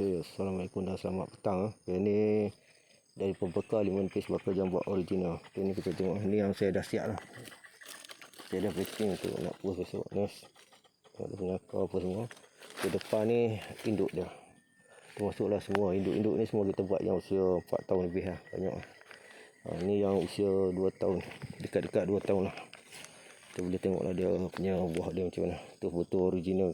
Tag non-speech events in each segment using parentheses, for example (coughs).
Okey, Assalamualaikum dan selamat petang. Okay, ni dari pembekal lima nipis bakal jambak original. Okay, ni kita tengok. Ni yang saya dah siap lah. Saya dah packing untuk nak post besok. Ni tengok dia punya akar apa semua. Ke depan ni induk dia. Termasuklah semua. Induk-induk ni semua kita buat yang usia 4 tahun lebih lah. Banyak lah. Ha, ni yang usia 2 tahun. Dekat-dekat 2 tahun lah. Kita boleh tengok lah dia punya buah dia macam mana. Tu betul original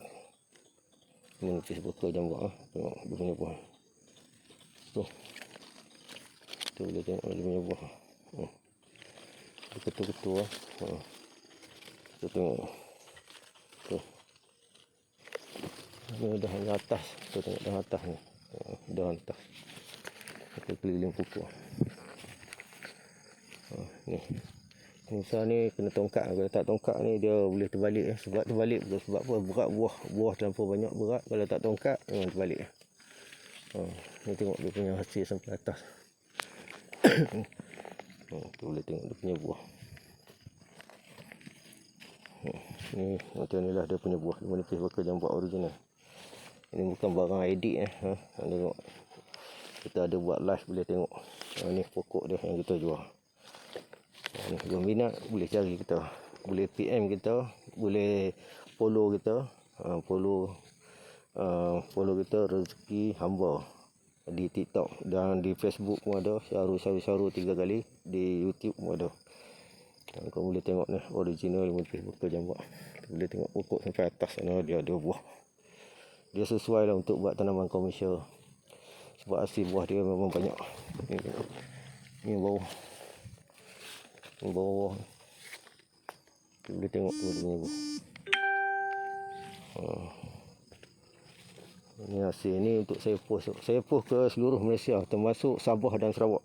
menipis bekal jambak ah. Tengok dia punya buah. Tu. Tu boleh tengok dia punya buah. Hmm. Dia ketul-ketul ah. Ha. Kita tengok. Tu. Ini dah yang atas. Tu tengok dah atas ni. Ha, dah atas. Kita keliling pokok. Ha, ni. Musa ni kena tongkat. Kalau tak tongkat ni dia boleh terbalik. Eh. Sebab terbalik sebab apa? Berat buah. Buah terlampau banyak berat. Kalau tak tongkat memang terbalik. Eh. Ha, ni tengok dia punya hasil sampai atas. ha, (coughs) tu boleh tengok dia punya buah. Ha, ni macam ni lah dia punya buah. Dia menipis bakal jambak original. Ini bukan barang edit eh. Ha, tengok. Kita ada buat live boleh tengok. Ha, ni pokok dia yang kita jual. Yang minat boleh cari kita. Boleh PM kita, boleh follow kita. Uh, follow uh, follow kita rezeki hamba di TikTok dan di Facebook pun ada. Syaru syaru syaru tiga kali di YouTube pun ada. Uh, kau boleh tengok ni original lebih bekal jambak. Kita boleh tengok pokok sampai atas sana dia ada buah. Dia sesuai lah untuk buat tanaman komersial. Sebab hasil buah dia memang banyak. Ni, ni bawah bawah boleh tengok tu dia punya ha. ni hasil ni untuk saya post. Saya post ke seluruh Malaysia termasuk Sabah dan Sarawak.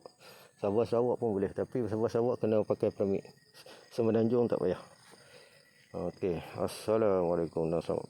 Sabah Sarawak pun boleh tapi Sabah Sarawak kena pakai permit. Semenanjung tak payah. Okey, Assalamualaikum wabarakatuh.